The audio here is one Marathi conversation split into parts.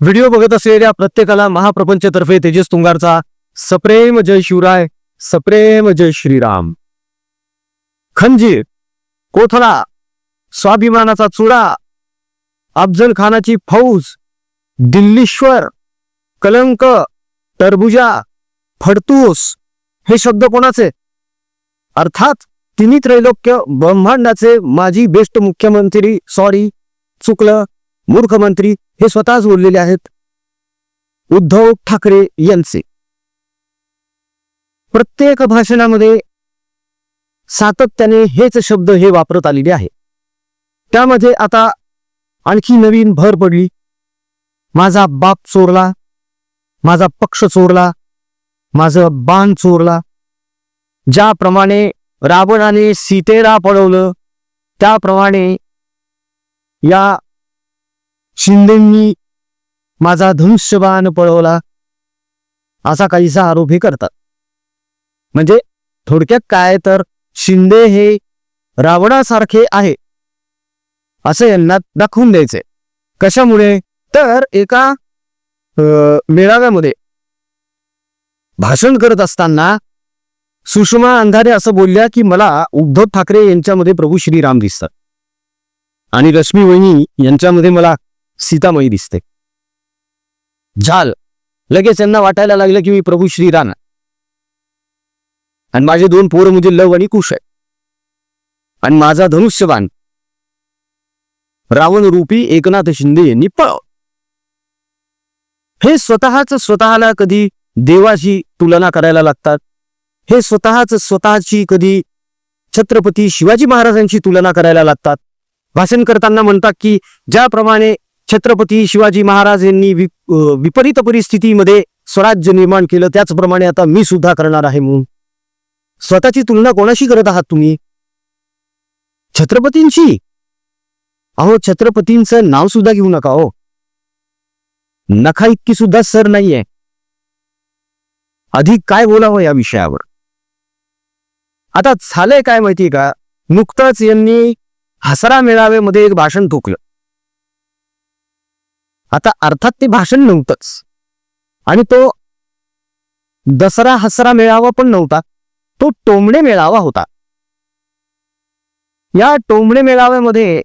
व्हिडिओ बघत असलेल्या प्रत्येकाला महाप्रपंचतर्फे तेजस तुंगारचा सप्रेम जय शिवराय सप्रेम जय श्रीराम. खंजीर कोथळा स्वाभिमानाचा चुडा अफजल खानाची फौज दिल्लीश्वर कलंक टरबुजा फडतूस हे शब्द कोणाचे? अर्थात तिन्ही त्रैलोक्य ब्रह्मांडाचे माजी बेस्ट मुख्यमंत्री सॉरी चुकलं मूर्खमंत्री हे स्वतःच बोललेले आहेत उद्धव ठाकरे यांचे. प्रत्येक भाषणामध्ये सातत्याने हेच शब्द हे वापरत आलेले आहे. त्यामध्ये आता आणखी नवीन भर पडली. माझा बाप चोरला माझा पक्ष चोरला माझं बाण चोरला. ज्याप्रमाणे रावणाने सीतेला पळवलं त्याप्रमाणे या शिंदेंनी माझा धनुष्यबाण पळवला. असा काहीसा आरोप हे करतात. म्हणजे थोडक्यात काय तर शिंदे हे रावणासारखे आहे. असं यांना दाखवून द्यायचंय. कशामुळे? तर एका मेळाव्यामध्ये भाषण करत असताना सुषमा अंधारे असं बोलल्या की मला उद्धव ठाकरे यांच्यामध्ये प्रभू श्रीराम दिसतात. आणि रश्मी वहिनी यांच्यामध्ये मला सीतामयी दिसते. झाल. लगेच यांना वाटायला लागलं की मी प्रभू श्रीराम आहे. आणि माझे दोन पोर म्हणजे लव आणि कुश आहे. आणि माझा धनुष्यबाण रावण रूपी एकनाथ शिंदे यांनी पळव हे स्वतःच स्वतःला कधी देवाशी तुलना करायला लागतात? हे स्वतःच स्वतःची कधी छत्रपती शिवाजी महाराजांची तुलना करायला लागतात? भाषण करताना म्हणतात की ज्याप्रमाणे छत्रपती शिवाजी महाराज यांनी विपरीत परिस्थितीमध्ये स्वराज्य निर्माण केलं. त्याचप्रमाणे आता मी सुद्धा करणार आहे म्हणून. स्वतःची तुलना कोणाशी करत आहात तुम्ही? छत्रपतींशी? अहो छत्रपतींचं नाव सुद्धा घेऊ नका हो. नखा इतकी सुद्धा सर नाहीये. अधिक काय बोलावं या विषयावर? आता झालंय काय माहितीये का? नुकतंच यांनी हसरा मेळाव्यामध्ये एक भाषण ठोकलं. आता अर्थात ते भाषण नव्हतंच. आणि तो दसरा हसरा मेळावा पण नव्हता तो टोमणे मेळावा होता. या टोमणे मेळाव्यामध्ये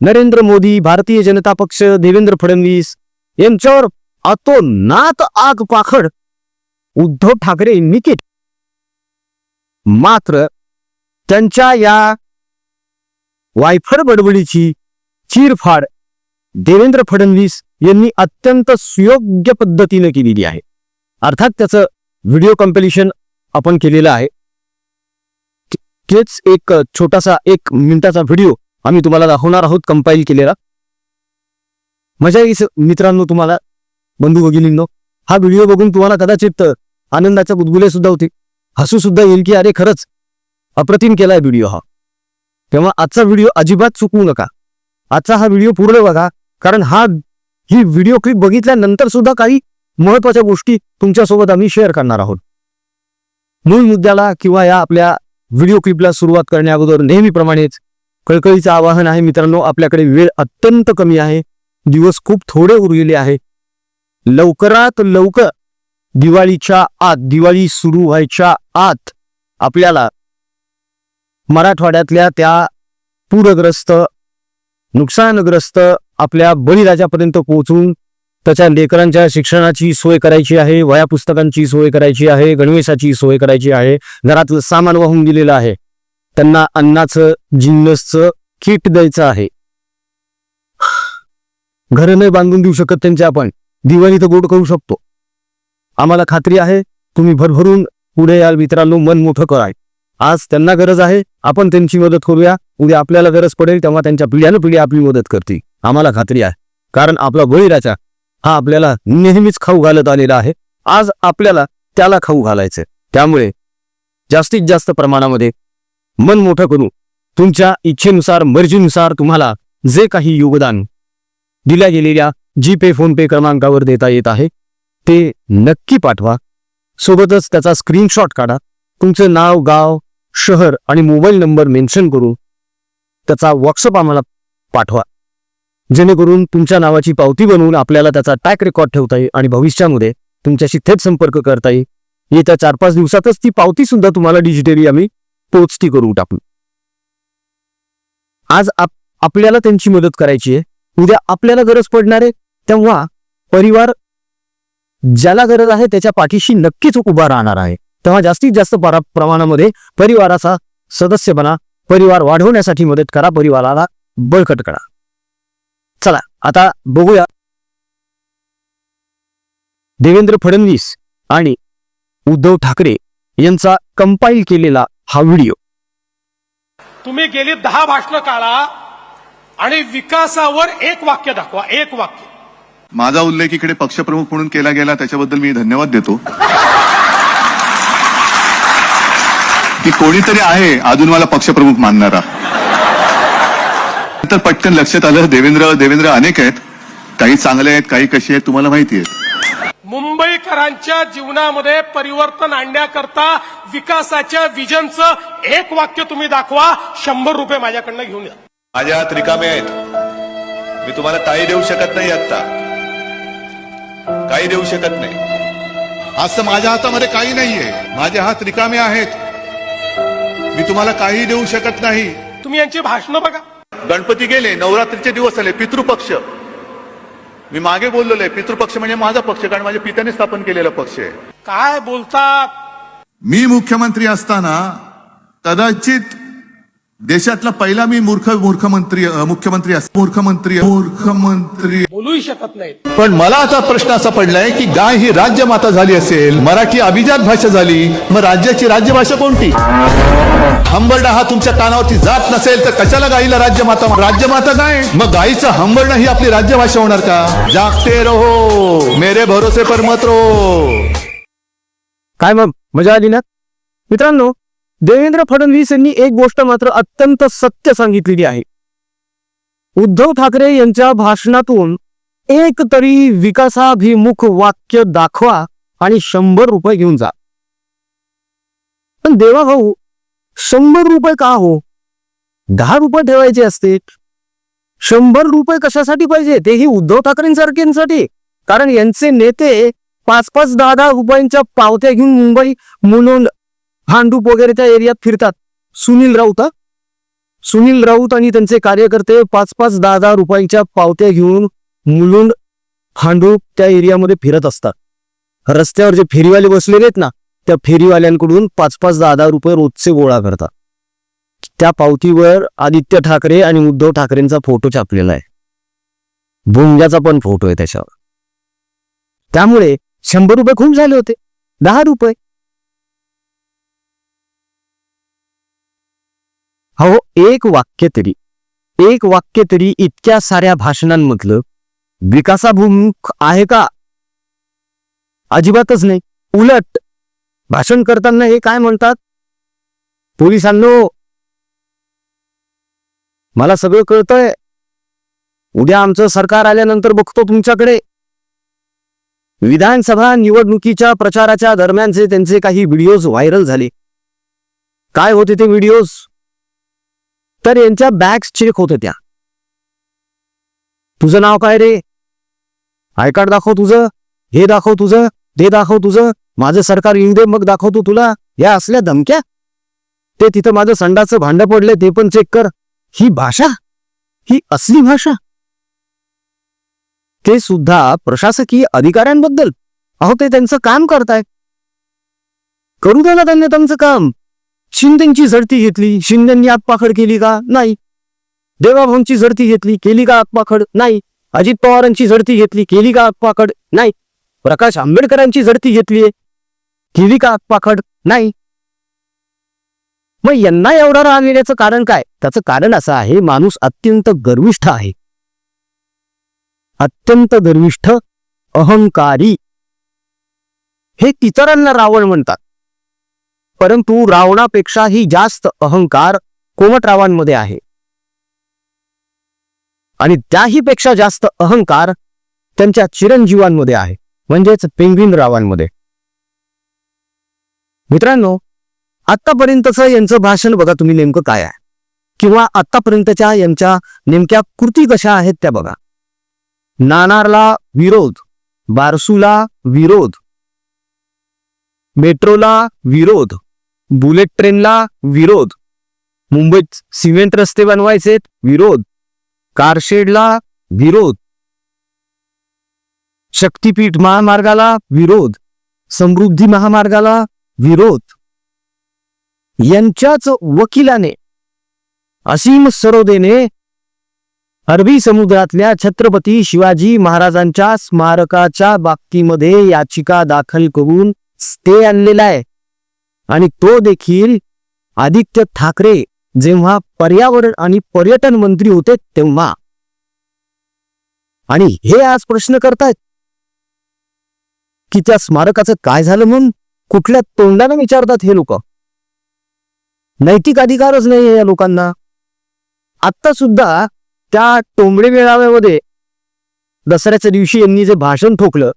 नरेंद्र मोदी भारतीय जनता पक्ष देवेंद्र फडणवीस यांच्यावर अतोनात आग पाखड उद्धव ठाकरे यांनी केली. मात्र त्यांच्या या वायफळ बडबडीची चीरफाड देवेंद्र फडणवीस यांनी अत्यंत सुयोग्य पद्धतीने केलेली आहे. अर्थात त्याचं व्हिडिओ कम्पेलिशन आपण केलेलं आहे. तेच एक छोटासा एक मिनिटाचा व्हिडिओ आम्ही तुम्हाला दाखवणार आहोत कंपाईल केलेला. मजा येईल मित्रांनो तुम्हाला बंधू भगिनींनो. हा व्हिडिओ बघून तुम्हाला कदाचित आनंदाच्या बुदबुले सुद्धा होते हसू सुद्धा येईल की अरे खरंच अप्रतिम केलाय व्हिडिओ हा. तेव्हा आजचा व्हिडिओ अजिबात चुकवू नका. आजचा हा व्हिडिओ पूर्ण बघा. कारण हा ही व्हिडिओ क्लिप बघितल्यानंतर सुद्धा काही महत्त्वाच्या गोष्टी तुमच्यासोबत आम्ही शेअर करणार आहोत. मूळ मुद्द्याला किंवा या आपल्या व्हिडिओ क्लिपला सुरुवात करण्या अगोदर नेहमीप्रमाणेच कळकळीचं आवाहन आहे मित्रांनो आपल्याकडे वेळ अत्यंत कमी आहे. दिवस खूप थोडे उरलेले आहे. लवकरात लवकर दिवाळीच्या आत दिवाळी सुरू व्हायच्या आत आपल्याला मराठवाड्यातल्या त्या पूरग्रस्त नुकसानग्रस्त आपल्या बळीराजापर्यंत पोहोचून त्याच्या लेकरांच्या शिक्षणाची सोय करायची आहे वया पुस्तकांची सोय करायची आहे गणवेशाची सोय करायची आहे घरातलं सामान वाहून दिलेलं आहे. त्यांना अन्नाचं जिन्नसचं किट द्यायचं आहे. घर नाही बांधून देऊ शकत त्यांचे आपण. दिवाळी तर गोड करू शकतो. आम्हाला खात्री आहे तुम्ही भरभरून पुढे याल मित्रांनो मन मोठं कराय. आज त्यांना गरज आहे आपण त्यांची मदत करूया. उद्या आपल्याला गरज पडेल तेव्हा त्यांच्या पिढ्यानं पिढी आपली मदत करते आम्हाला खात्री आहे. कारण आपला बळीराजा हा आपल्याला नेहमीच खाऊ घालत आलेला आहे. आज आपल्याला त्याला खाऊ घालायचं त्यामुळे जास्तीत जास्त प्रमाणामध्ये मन मोठं करू. तुमच्या इच्छेनुसार मर्जीनुसार तुम्हाला जे काही योगदान दिल्या गेलेल्या जी पे फोन पे क्रमांकावर देता येत आहे ते नक्की पाठवा. सोबतच त्याचा स्क्रीनशॉट काढा. तुमचं नाव गाव शहर आणि मोबाईल नंबर मेन्शन करून त्याचा व्हॉट्सअप आम्हाला पाठवा. जेणेकरून तुमच्या नावाची पावती बनवून आपल्याला त्याचा ट्रॅक रेकॉर्ड ठेवता येईल आणि भविष्यामध्ये तुमच्याशी थेट संपर्क करता येईल. येत्या चार पाच दिवसातच ती पावती सुद्धा तुम्हाला डिजिटली आम्ही पोचती करून टाकू. आज आप आपल्याला त्यांची मदत करायची आहे. उद्या आपल्याला गरज पडणार आहे तेव्हा परिवार ज्याला गरज आहे त्याच्या पाठीशी नक्कीच उभा राहणार आहे. तेव्हा जास्तीत जास्त परा- प्रमाणामध्ये परिवाराचा सदस्य बना परिवार वाढवण्यासाठी मदत करा परिवाराला बळकट करा. चला आता बघूया. देवेंद्र फडणवीस आणि उद्धव ठाकरे यांचा कंपाईल केलेला हा व्हिडिओ तुम्ही गेली दहा भाषणं काढा आणि विकासावर एक वाक्य दाखवा एक वाक्य. माझा उल्लेख इकडे पक्षप्रमुख म्हणून केला गेला त्याच्याबद्दल मी धन्यवाद देतो. की कोणीतरी आहे अजून मला पक्षप्रमुख मानणारा. तर पटकन लक्षात आलं देवेंद्र देवेंद्र अनेक आहेत. काही चांगले आहेत काही कशी आहेत तुम्हाला माहिती आहेत मुंबईकरांच्या जीवनामध्ये परिवर्तन आणण्याकरता विकासाच्या विजनचं एक वाक्य तुम्ही दाखवा शंभर रुपये माझ्याकडनं घेऊन या. माझ्या हात रिकामे आहेत. मी तुम्हाला काही देऊ शकत नाही आत्ता. काही देऊ शकत नाही. आज तर माझ्या हातामध्ये काही नाहीये. माझे हात रिकामे आहेत. मी तुम्हाला काही देऊ शकत नाही. तुम्ही यांची भाषणं बघा. गणपती गेले नवरात्रीचे दिवस आले पितृपक्ष. मी मागे बोललेलो आहे पितृपक्ष म्हणजे माझा पक्ष कारण माझ्या पित्याने स्थापन केलेला पक्ष आहे. काय बोलतात मी मुख्यमंत्री असताना कदाचित देशातला पहिला मी मूर्ख मूर्खमंत्री मुख्यमंत्री मूर्खमंत्री मूर्खमंत्री बोलूही शकत नाहीत. पण मला आता प्रश्न असा पडलाय की गाय ही राज्यमाता झाली असेल मराठी अभिजात भाषा झाली मग राज्याची राज्यभाषा कोणती? हंबरडा हा तुमच्या कानावरती जात नसेल तर कशाला गाईला राज्यमाता राज्यमाता गाय मग गाईचं हंबरडा ही आपली राज्यभाषा होणार का? जागते रहो मेरे भरोसे पर मत रहो. काय मग? मजा आली ना? मित्रांनो देवेंद्र फडणवीस यांनी एक गोष्ट मात्र अत्यंत सत्य सांगितलेली आहे. उद्धव ठाकरे यांच्या भाषणातून एक तरी विकासाभिमुख वाक्य दाखवा आणि शंभर रुपये घेऊन जा. पण देवा भाऊ शंभर रुपये का हो? दहा रुपये ठेवायचे असते. शंभर रुपये कशासाठी पाहिजे? तेही उद्धव ठाकरेंसारख्यांसाठी. कारण यांचे नेते पाच पाच दहा दहा रुपयांच्या पावत्या घेऊन मुंबई मुलुंड भांडूप वगैरे त्या एरियात फिरतात. सुनील राऊत सुनील राऊत आणि त्यांचे कार्यकर्ते पाच पाच दहा दहा रुपयांच्या पावत्या घेऊन मुलुंड भांडूप त्या एरियामध्ये फिरत असतात. रस्त्यावर जे फेरीवाले बसलेले आहेत ना त्या फेरीवाल्यांकडून पाच पाच दहा दहा रुपये रोजचे गोळा करतात. त्या पावतीवर आदित्य ठाकरे आणि उद्धव ठाकरेंचा फोटो छापलेला आहे. भुंग्याचा पण फोटो आहे त्याच्यावर. त्यामुळे शंभर रुपये खूप झाले होते. दहा रुपये. हो एक वाक्य तरी. एक वाक्य तरी इतक्या साऱ्या भाषणांमधलं विकासाभिमुख आहे का? अजिबातच नाही. उलट भाषण करताना हे काय म्हणतात? पोलिसांनो मला सगळं कळतंय. उद्या आमचं सरकार आल्यानंतर बघतो तुमच्याकडे. विधानसभा निवडणुकीच्या प्रचाराच्या दरम्यानचे त्यांचे काही व्हिडिओज व्हायरल झाले. काय होते ते व्हिडिओज? तर यांच्या बॅग्स चेक होत त्या तुझं नाव काय रे? आय कार्ड दाखव तुझं हे दाखव तुझं ते दाखव तुझं माझं सरकार येऊ दे मग दाखवतो तुला या असल्या धमक्या? ते तिथं माझं संडाचं भांड पडले ते पण चेक कर. ही भाषा? ही असली भाषा? ते सुद्धा प्रशासकीय अधिकाऱ्यांबद्दल. अहो ते त्यांचं काम करताय करू द्या ना त्यांनी त्यांचं काम. शिंदेची झडती घेतली. शिंदेनी आगपाखड केली का? नाही. देवाभाऊंची झडती घेतली केली का आगपाखड नाही. अजित पवारांची झडती घेतली केली का आगपाखड नाही. प्रकाश आंबेडकरांची झडती घेतलीये केली का आगपाखड नाही. मग यांना एवढा राग येण्याचं कारण काय? त्याचं कारण असं आहे माणूस अत्यंत गर्विष्ठ आहे. अत्यंत गर्विष्ठ अहंकारी. हे इतरांना रावण म्हणतात. परंतु रावणापेक्षाही जास्त अहंकार कोमटरावांमध्ये आहे. आणि त्याही पेक्षा जास्त अहंकार त्यांच्या चिरंजीवांमध्ये आहे म्हणजेच पेंग्विन रावांमध्ये. मित्रांनो आतापर्यंतचं यांचं भाषण बघा तुम्ही नेमकं काय आहे. किंवा आतापर्यंतच्या यांच्या नेमक्या कृती कशा आहेत त्या बघा. नाणारला विरोध बारसूला विरोध मेट्रोला विरोध बुलेट ट्रेनला विरोध. मुंबईत सिमेंट रस्ते बनवायचेत विरोध. कारशेडला विरोध. शक्तीपीठ महामार्गाला विरोध. समृद्धी महामार्गाला विरोध. यांच्याच वकिलाने असीम सरोदेने अरबी समुद्रातल्या छत्रपती शिवाजी महाराजांच्या स्मारकाच्या बाबतीमध्ये याचिका दाखल करून स्टे आणलेला आहे. आणि तो देखील आदित्य ठाकरे जेव्हा पर्यावरण आणि पर्यटन मंत्री होते तेव्हा. आणि हे आज प्रश्न करतायत. की त्या स्मारकाचं काय झालं म्हणून? कुठल्या तोंडाने विचारतात हे लोक? नैतिक अधिकारच नाही या लोकांना. आता सुद्धा त्या टोंबडे मेळाव्यामध्ये दसऱ्याच्या दिवशी यांनी जे भाषण ठोकलं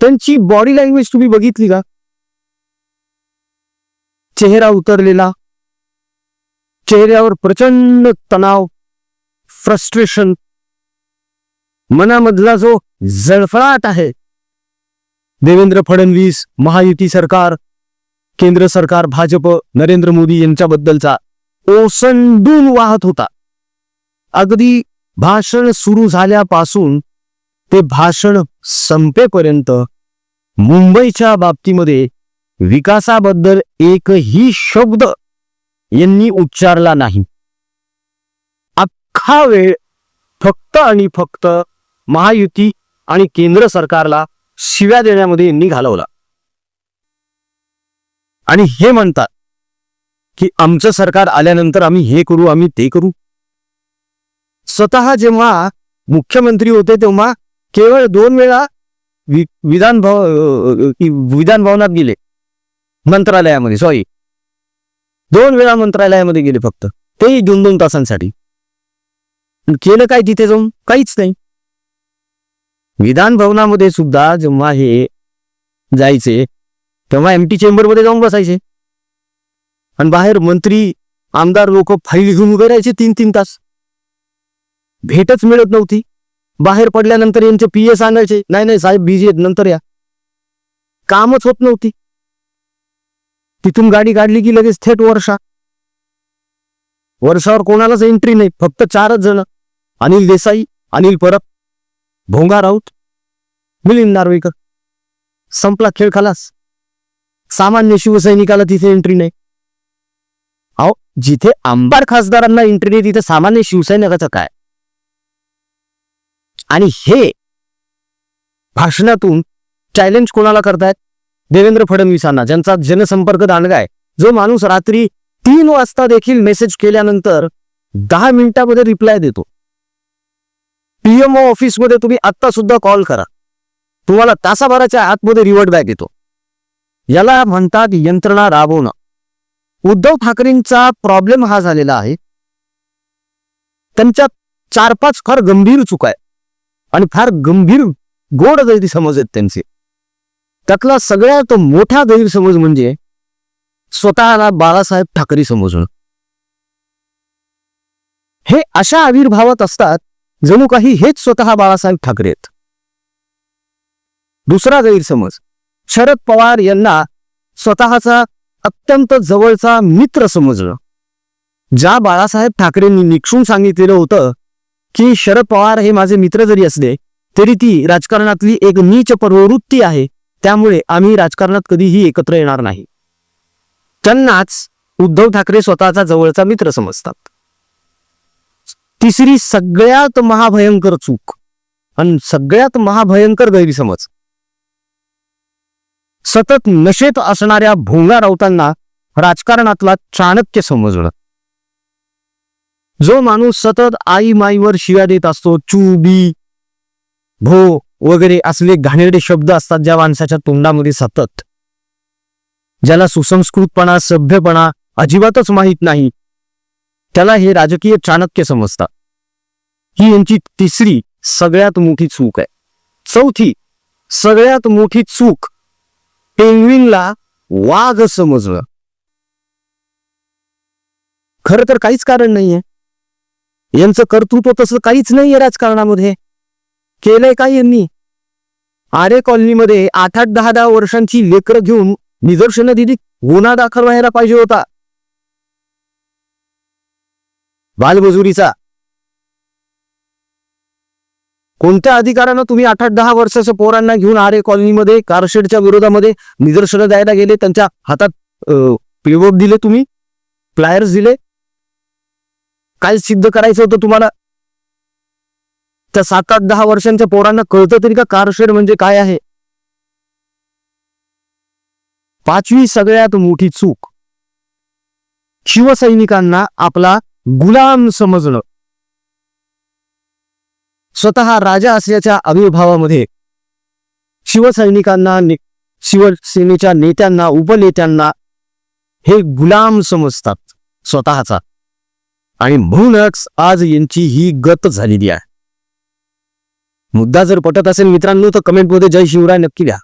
त्यांची बॉडी लँग्वेज तुम्ही बघितली का? चेहरा उतरलेला. चेहऱ्यावर प्रचंड तणाव फ्रस्ट्रेशन मनामधला जो जळफळाट आहे. देवेंद्र फडणवीस महायुती सरकार केंद्र सरकार भाजप नरेंद्र मोदी यांच्याबद्दलचा ओसंडून वाहत होता. अगदी भाषण सुरू झाल्यापासून ते भाषण संपेपर्यंत मुंबईच्या बाबतीमध्ये विकासाबद्दल एकही शब्द यांनी उच्चारला नाही. अख्खा वेळ फक्त आणि फक्त महायुती आणि केंद्र सरकारला शिव्या देण्यामध्ये यांनी घालवला. आणि हे म्हणतात की आमचं सरकार आल्यानंतर आम्ही हे करू आम्ही ते करू. स्वतः जेव्हा मुख्यमंत्री होते तेव्हा केवळ दोन वेळा वि- विधान भव विधान भवनात गेले. मंत्रालयामध्ये सॉरी दोन वेळा मंत्रालयामध्ये गेले फक्त. तेही दोन दोन तासांसाठी. केलं काय तिथे जाऊन? काहीच नाही. विधान भवनामध्ये सुद्धा जेव्हा हे जायचे तेव्हा एम टी चेंबरमध्ये जाऊन बसायचे. आणि बाहेर मंत्री आमदार लोक फाईल घेऊन उभे राहायचे तीन तीन तास. भेटच मिळत नव्हती. बाहेर पडल्यानंतर यांचे पी ए सांगायचे नाही नाही साहेब बिझी आहेत नंतर या. कामच होत नव्हती. तिथून गाडी काढली की लगेच थेट वर्षा. वर्षावर कोणालाच एंट्री नाही फक्त चारच जण. अनिल देसाई अनिल परब भोंगा राऊत मिलिंद नार्वेकर. संपला खेळ खलास. सामान्य शिवसैनिकाला तिथे एंट्री नाही. अहो जिथे आमदार खासदारांना एंट्री नाही तिथे सामान्य शिवसैनिकाचं काय? आणि हे भाषणातून चॅलेंज कोणाला करतायत? देवेंद्र फडणवीसांना ज्यांचा जनसंपर्क दांडगा आहे. जो माणूस रात्री तीन वाजता देखील मेसेज केल्यानंतर दहा मिनिटामध्ये रिप्लाय देतो. पीएमओ ऑफिसमध्ये तुम्ही आत्ता सुद्धा कॉल करा. तुम्हाला तासाभराच्या आतमध्ये रिवर्ट बॅक येतो. याला म्हणतात यंत्रणा राबवणं. उद्धव ठाकरेंचा प्रॉब्लेम हा झालेला आहे. त्यांच्या चार पाच फार गंभीर चुका आहे आणि फार गंभीर गोड समज आहेत त्यांचे. त्यातला सगळ्यात मोठा गैरसमज म्हणजे स्वतःला बाळासाहेब ठाकरे समजणं. हे अशा आविर्भावात असतात जणू काही हेच स्वतः बाळासाहेब ठाकरे आहेत. दुसरा गैरसमज शरद पवार यांना स्वतःचा अत्यंत जवळचा मित्र समजणं. ज्या बाळासाहेब ठाकरेंनी निक्षून सांगितलेलं होतं की शरद पवार हे माझे मित्र जरी असले तरी ती राजकारणातली एक नीच प्रवृत्ती आहे. त्यामुळे आम्ही राजकारणात कधीही एकत्र येणार नाही. त्यांनाच उद्धव ठाकरे स्वतःचा जवळचा मित्र समजतात. तिसरी सगळ्यात महाभयंकर चूक आणि सगळ्यात महाभयंकर गैरसमज. सतत नशेत असणाऱ्या भोंगा राऊतांना राजकारणातला चाणक्य समजणं जो माणूस सतत आई माईवर शिव्या देत असतो चू बी भो वगैरे असले घाणेरडे शब्द असतात ज्या माणसाच्या तोंडामध्ये सतत. ज्याला सुसंस्कृतपणा सभ्यपणा अजिबातच माहीत नाही. त्याला हे राजकीय चाणक्य समजतात. ही यांची तिसरी सगळ्यात मोठी चूक आहे. चौथी सगळ्यात मोठी चूक पेंग्विनला वाघ समजलं खरं तर काहीच कारण नाहीये. यांचं कर्तृत्व तसं काहीच नाहीये राजकारणामध्ये. केलंय का यांनी? आरे कॉलनीमध्ये आठ आठ दहा दहा वर्षांची लेकरं घेऊन निदर्शनं दिली गुन्हा दाखल व्हायला पाहिजे होता. बालमजुरीचा. कोणत्या अधिकारानं तुम्ही आठ आठ दहा वर्षाच्या पोरांना घेऊन आरे कॉलनीमध्ये कारशेडच्या विरोधामध्ये निदर्शनं द्यायला गेले त्यांच्या हातात पेवोट दिले तुम्ही? प्लायर्स दिले? काय सिद्ध करायचं होतं तुम्हाला? त्या सात आठ दहा वर्षांच्या पोरांना कळतं तरी का कारशेड म्हणजे काय आहे? पाचवी सगळ्यात मोठी चूक. शिवसैनिकांना आपला गुलाम समजणं स्वतः राजा असल्याच्या आविर्भावामध्ये शिवसैनिकांना ने- शिवसेनेच्या नेत्यांना उपनेत्यांना हे गुलाम समजतात स्वतःचा. आणि म्हणूनच आज यांची ही गत झालेली आहे. मुद्दा जर पटत असेल मित्रांनो तर कमेंटमध्ये जय शिवराय नक्की द्या.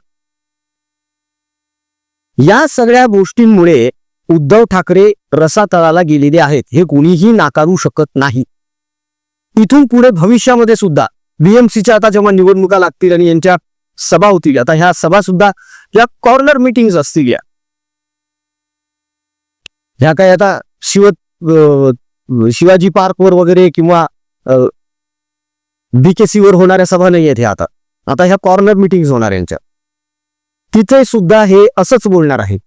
या सगळ्या गोष्टींमुळे उद्धव ठाकरे रसातळाला गेलेले आहेत. हे कोणीही नाकारू शकत नाही. इथून पुढे भविष्यामध्ये सुद्धा बीएमसीच्या आता जेव्हा निवडणुका लागतील आणि यांच्या सभा होतील आता ह्या सभा सुद्धा या कॉर्नर मिटिंग असतील या. ह्या काय आता शिव अं, शिवाजी पार्कवर वगैरे किंवा बीकेसीवर होणाऱ्या सभा नाही आहेत ह्या आता. आता ह्या कॉर्नर मिटिंग होणार यांच्या. तिथे सुद्धा हे असंच बोलणार आहे.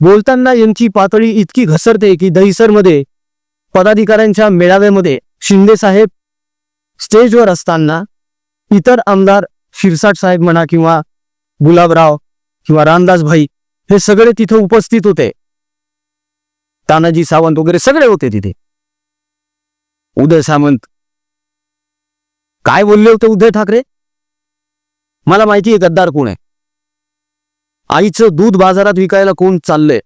बोलताना यांची पातळी इतकी घसरते की दहिसरमध्ये पदाधिकाऱ्यांच्या मेळाव्यामध्ये शिंदे साहेब स्टेजवर असताना इतर आमदार शिरसाट साहेब म्हणा किंवा गुलाबराव किंवा रामदास भाई हे सगळे तिथे उपस्थित होते. तानाजी सावंत वगैरे सगळे होते तिथे. उदय सामंत काय बोलले होते उद्धव ठाकरे? मला माहिती आहे गद्दार कोण आहे. आईचं दूध बाजारात विकायला कोण चाललंय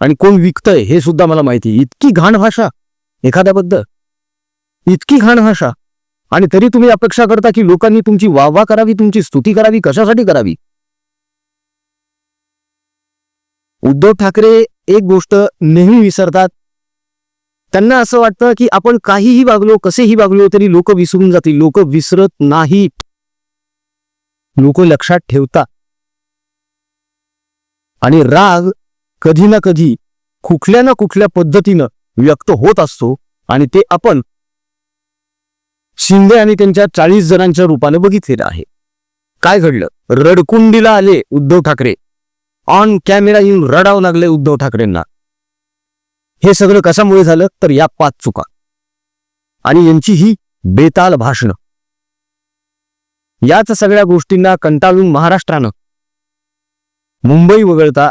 आणि कोण विकतंय हे सुद्धा मला माहिती इतकी घाण भाषा एखाद्याबद्दल. इतकी घाण भाषा. आणि तरी तुम्ही अपेक्षा करता की लोकांनी तुमची वाहवा करावी तुमची स्तुती करावी कशासाठी करावी? उद्धव ठाकरे एक गोष्ट नेहमी विसरतात त्यांना असं वाटतं की आपण काहीही वागलो कसेही वागलो तरी लोक विसरून जातील लोक विसरत नाहीत. लोक लक्षात ठेवतात आणि राग कधी ना कधी कुठल्या ना कुठल्या पद्धतीनं व्यक्त होत असतो आणि ते आपण शिंदे आणि त्यांच्या चाळीस जणांच्या रूपाने बघितलेलं आहे. काय घडलं? रडकुंडीला आले उद्धव ठाकरे. ऑन कॅमेरा येऊन रडावं लागले उद्धव ठाकरेंना. हे सगळं कशामुळे झालं? तर या पाच चुका. आणि यांची ही बेताल भाषणं. याच सगळ्या गोष्टींना कंटाळून महाराष्ट्रानं मुंबई वगळता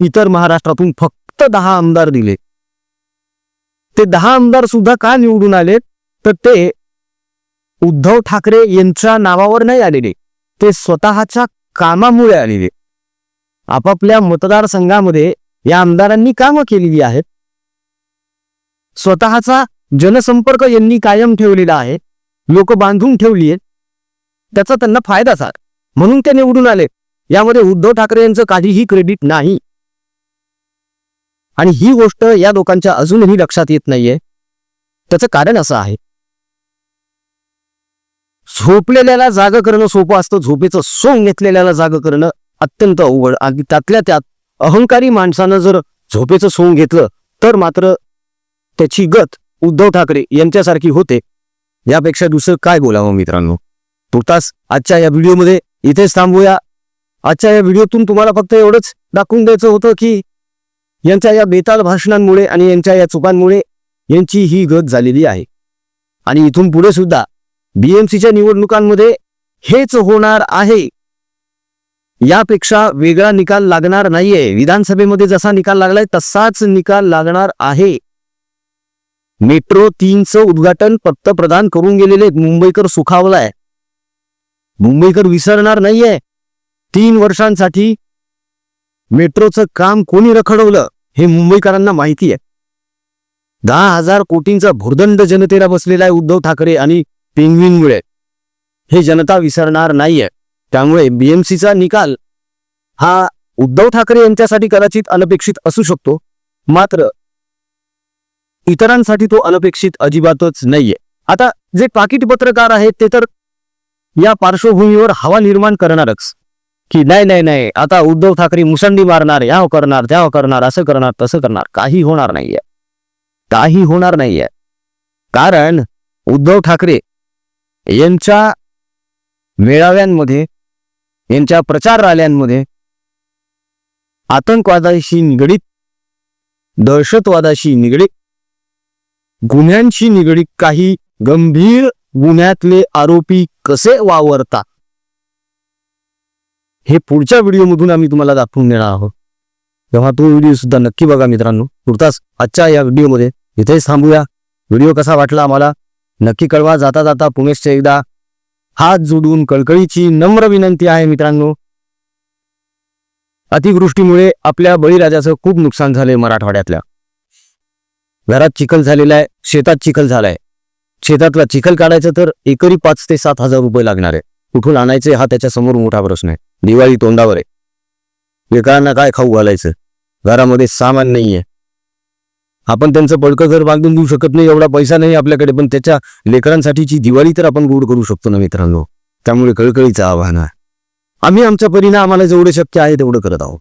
इतर महाराष्ट्रातून फक्त दहा आमदार दिले. ते दहा आमदार सुद्धा का निवडून आले तर ते उद्धव ठाकरे यांच्या नावावर नाही आलेले. ते स्वतःच्या कामामुळे आलेले. आपापल्या मतदारसंघामध्ये या आमदारांनी कामं केलेली आहेत. स्वतःचा जनसंपर्क यांनी कायम ठेवलेला आहे. लोक बांधून ठेवली आहेत. त्याचा त्यांना फायदा झाला म्हणून ते निवडून आले. यामध्ये उद्धव ठाकरे यांचं काहीही क्रेडिट नाही. आणि ही गोष्ट या लोकांच्या अजूनही लक्षात येत नाहीये. त्याचं कारण असं आहे. झोपलेल्याला जाग करणं सोपं असतं. झोपेचं सोंग घेतलेल्याला जाग करणं अत्यंत अवघड. आणि त्यातल्या त्यात अहंकारी माणसानं जर झोपेचं सोंग घेतलं तर मात्र त्याची गत उद्धव ठाकरे यांच्यासारखी होते. यापेक्षा दुसरं काय बोलावं मित्रांनो? तुर्तास आजच्या या व्हिडिओमध्ये इथेच थांबूया. आजच्या या व्हिडिओतून तुम्हाला फक्त एवढंच दाखवून द्यायचं होतं की यांच्या या बेताल भाषणांमुळे आणि यांच्या या चुकांमुळे यांची ही गत झालेली आहे. आणि इथून पुढे सुद्धा बीएमसीच्या निवडणुकांमध्ये हेच होणार आहे. यापेक्षा वेगळा निकाल लागणार नाहीये. विधानसभेमध्ये जसा निकाल लागलाय तसाच निकाल लागणार आहे. मेट्रो तीनचं उद्घाटन पंतप्रधान करून गेलेले मुंबईकर सुखावलाय. मुंबईकर विसरणार नाहीये. तीन वर्षांसाठी मेट्रोचं काम कोणी रखडवलं हे मुंबईकरांना माहिती आहे. दहा हजार कोटींचा भुर्दंड जनतेला बसलेला आहे उद्धव ठाकरे आणि पेंग्विनमुळे. हे जनता विसरणार नाहीये. त्यामुळे बीएमसीचा निकाल हा उद्धव ठाकरे यांच्यासाठी कदाचित अनपेक्षित असू शकतो. मात्र इतरांसाठी तो अनपेक्षित अजिबातच नाहीये. आता जे पाकिट पत्रकार आहेत ते तर या पार्श्वभूमीवर हवा निर्माण करणारच. की नाही नाही नाही आता उद्धव ठाकरे मुसंडी मारणार ह्याव करणार त्याव करणार असं करणार तसं करणार काही होणार नाहीये. काही होणार नाहीये. कारण उद्धव ठाकरे यांच्या मेळाव्यांमध्ये यांच्या प्रचार रॅल्यांमध्ये आतंकवादाशी निगडीत दहशतवादाशी निगडीत गुन्ह्यांशी निगडीत काही गंभीर गुन्ह्यातले आरोपी कसे वावरतात? हे पुढच्या व्हिडिओमधून आम्ही तुम्हाला दाखवून देणार आहोत. तेव्हा तो व्हिडिओ सुद्धा नक्की बघा मित्रांनो. तुर्तास आजच्या या व्हिडिओमध्ये इथेच थांबूया. व्हिडिओ कसा वाटला आम्हाला नक्की कळवा. जाता जाता पुणेशच्या एकदा हात जोडून कळकळीची नम्र विनंती आहे मित्रांनो. अतिवृष्टीमुळे आपल्या बळीराजाचं खूप नुकसान झाले मराठवाड्यातल्या. घरात चिखल झालेला आहे शेतात चिखल झालाय शेतातला चिखल काढायचं तर एकरी पाच ते सात हजार रुपये लागणार आहे. कुठून आणायचे हा त्याच्यासमोर मोठा प्रश्न आहे. दिवाळी तोंडावर आहे. लेकरांना काय खाऊ घालायचं? घरामध्ये सामान नाहीये. आपण त्यांचं पडकं घर बांधून देऊ शकत नाही एवढा पैसा नाही आपल्याकडे पण त्याच्या लेकरांसाठीची दिवाळी तर आपण गोड करू शकतो ना मित्रांनो. त्यामुळे कळकळीचं आव्हान आहे. आम्ही आमच्या परीनं आम्हाला जेवढं शक्य आहे तेवढं करत आहोत.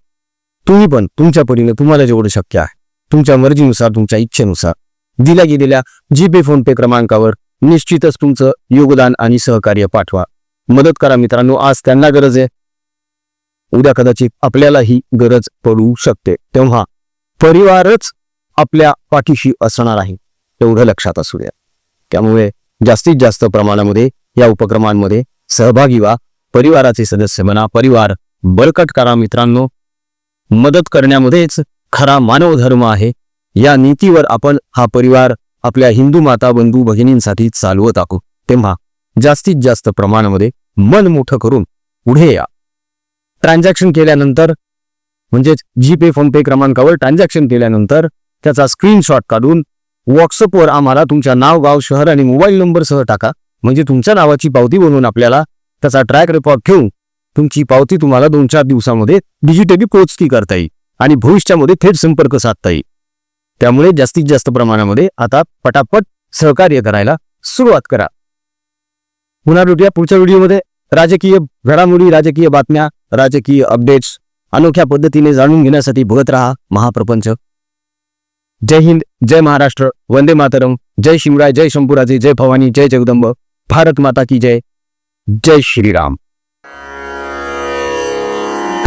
तुम्ही पण तुमच्या परीनं तुम्हाला जेवढं शक्य आहे. तुमच्या मर्जीनुसार तुमच्या इच्छेनुसार. दिल्या गेलेल्या जीपे फोनपे क्रमांकावर निश्चितच तुमचं योगदान आणि सहकार्य पाठवा. मदत करा मित्रांनो आज त्यांना गरज आहे. उद्या कदाचित आपल्यालाही गरज पडू शकते. तेव्हा परिवारच आपल्या पाठीशी असणार आहे. तेवढं लक्षात असू द्या. त्यामुळे जास्तीत जास्त प्रमाणामध्ये या उपक्रमांमध्ये सहभागी व्हा. परिवाराचे सदस्य बना परिवार बळकट करा मित्रांनो. मदत करण्यामध्येच खरा मानवधर्म आहे. या नीतीवर आपण हा परिवार आपल्या हिंदू माता बंधू भगिनींसाठी चालवत आहोत. तेव्हा जास्तीत जास्त प्रमाणामध्ये मन मोठं करून पुढे या. ट्रान्झॅक्शन केल्यानंतर म्हणजेच जीपे फोनपे क्रमांकावर ट्रान्झॅक्शन केल्यानंतर त्याचा स्क्रीनशॉट काढून व्हॉट्सअपवर आम्हाला तुमच्या नाव गाव शहर आणि मोबाईल नंबरसह टाका. म्हणजे तुमच्या नावाची पावती बनवून आपल्याला त्याचा ट्रॅक रेकॉर्ड ठेवून तुमची पावती तुम्हाला दोन चार दिवसामध्ये डिजिटली पोचती करता येईल. आणि भविष्यामध्ये थेट संपर्क साधता येईल. त्यामुळे जास्तीत जास्त प्रमाणामध्ये आता पटापट सहकार्य करायला सुरुवात करा. पुन्हा भेटूया पुढच्या व्हिडिओमध्ये. राजकीय घडामोडी राजकीय बातम्या राजकीय अपडेट्स अनोख्या पद्धतीने जाणून घेण्यासाठी बघत राहा महाप्रपंच. जय हिंद जय महाराष्ट्र वंदे मातरम. जय शिवराय जय शंभूराजे जय भवानी जय जगदंब. भारत माता की जय. जय श्रीराम.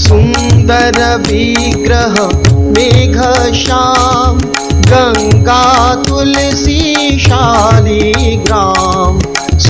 सुन्दर विग्रह मेघ श्याम गङ्गा तुलसी शालिग्राम।